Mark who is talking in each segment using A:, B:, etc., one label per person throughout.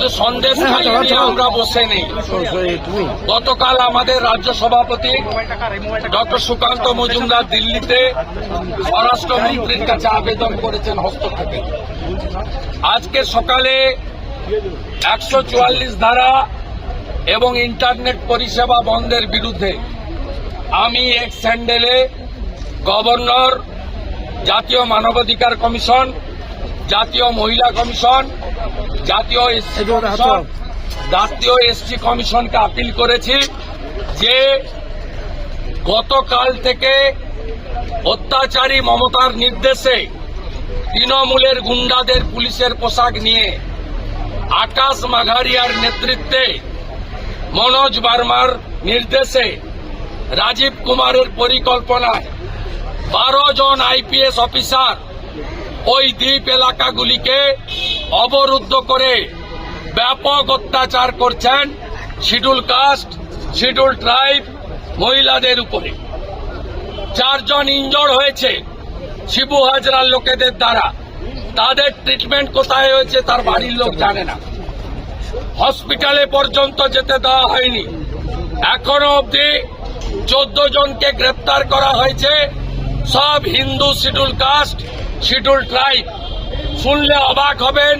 A: শুধু সন্দেশ খাই আমরা বসে নেই। গতকাল আমাদের রাজ্য সভাপতি ডক্টর সুকান্ত মজুমদার দিল্লিতে স্বরাষ্ট্রমন্ত্রীর কাছে আবেদন করেছেন হস্তক্ষেপে। আজকে সকালে একশো চুয়াল্লিশ ধারা এবং ইন্টারনেট পরিষেবা বন্ধের বিরুদ্ধে আমি এক স্যান্ডেলে গভর্নর জাতীয় মানবাধিকার কমিশন জাতীয় মহিলা কমিশন জাতীয় এসসি কমিশন জাতীয় এসটি কমিশনকে আপিল করেছি যে গতকাল থেকে অত্যাচারী মমতার নির্দেশে তৃণমূলের গুন্ডাদের পুলিশের পোশাক নিয়ে আকাশ মাঘারিয়ার নেতৃত্বে মনোজ বার্মার নির্দেশে রাজীব কুমারের পরিকল্পনায় বারো জন আইপিএস অফিসার ওই দ্বীপ এলাকাগুলিকে অবরুদ্ধ করে ব্যাপক অত্যাচার করছেন শিডুল কাস্ট, শিডুল ট্রাইব মহিলাদের উপরে। চারজন ইনজোর হয়েছে শিবু হাজরার লোকেদের দ্বারা। তাদের ট্রিটমেন্ট কোথায় হয়েছে তার বাড়ির লোক জানে না। হসপিটালে পর্যন্ত যেতে দেওয়া হয়নি। এখনও অবধি চোদ্দ জনকে গ্রেপ্তার করা হয়েছে। সব Hindu schedule caste schedule tribe. শুনলে অবাক হবেন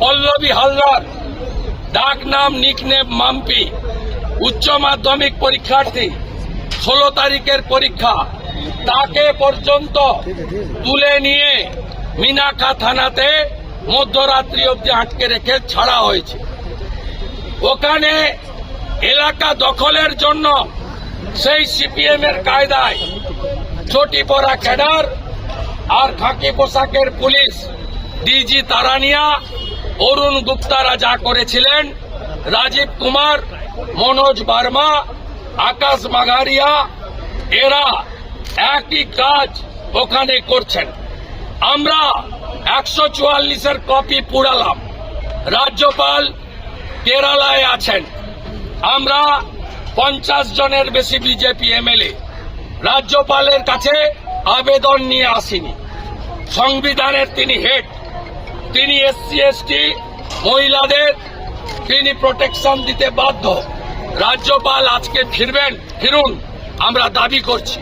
A: পল্লবী হালদার, ডাক নাম নিকনেম মাম্পি, উচ্চ মাধ্যমিক পরীক্ষার্থী, ষোলো তারিখের পরীক্ষা। তাকে পর্যন্ত তুলে নিয়ে মিনাকা থানাতে মধ্যরাত্রি অবধি আটকে রেখে ছাড়া হয়েছে। ওখানে এলাকা দখলের জন্য সেই সিপিএম এর কায়দায় চটি পরা ক্যাডার আর খাকি পোশাকের পুলিশ ডিজি তারানিয়া, অরুণ গুপ্তারা যা করেছিলেন, রাজীব কুমার, মনোজ বার্মা, আকাশ মাঘারিয়া, এরা একই কাজ ওখানে করছেন। আমরা একশো চুয়াল্লিশের কপি পুড়ালাম রাজ্যপাল কেরালায় আছেন। আমরা পঞ্চাশ জনের বেশি বিজেপি এমএলএ। রাজ্যপালের কাছে আবেদন নিয়ে আসিনি। সংবিধানের তিনি হেড, তিনি এসসি, এসটি, মহিলাদের তিনি প্রোটেকশন দিতে বাধ্য। রাজ্যপাল আজকে ফিরবেন, ফিরুন, আমরা দাবি করছি।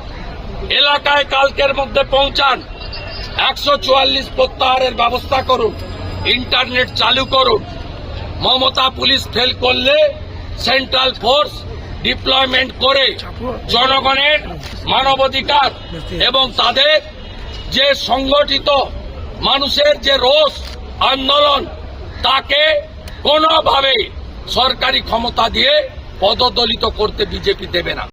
A: এলাকায় কালকের মধ্যে পৌঁছান, একশো চুয়াল্লিশ প্রত্যাহারের ব্যবস্থা করুন ইন্টারনেট চালু করুন। মমতা পুলিশ ফেল করলে সেন্ট্রাল ফোর্স ডিপ্লয়মেন্ট করে জনগণের মানবাধিকার এবং তাদের যে সংগঠিত মানুষের যে রোষ আন্দোলন, তাকে কোনোভাবে সরকারি ক্ষমতা দিয়ে পদদলিত করতে বিজেপি দেবে না।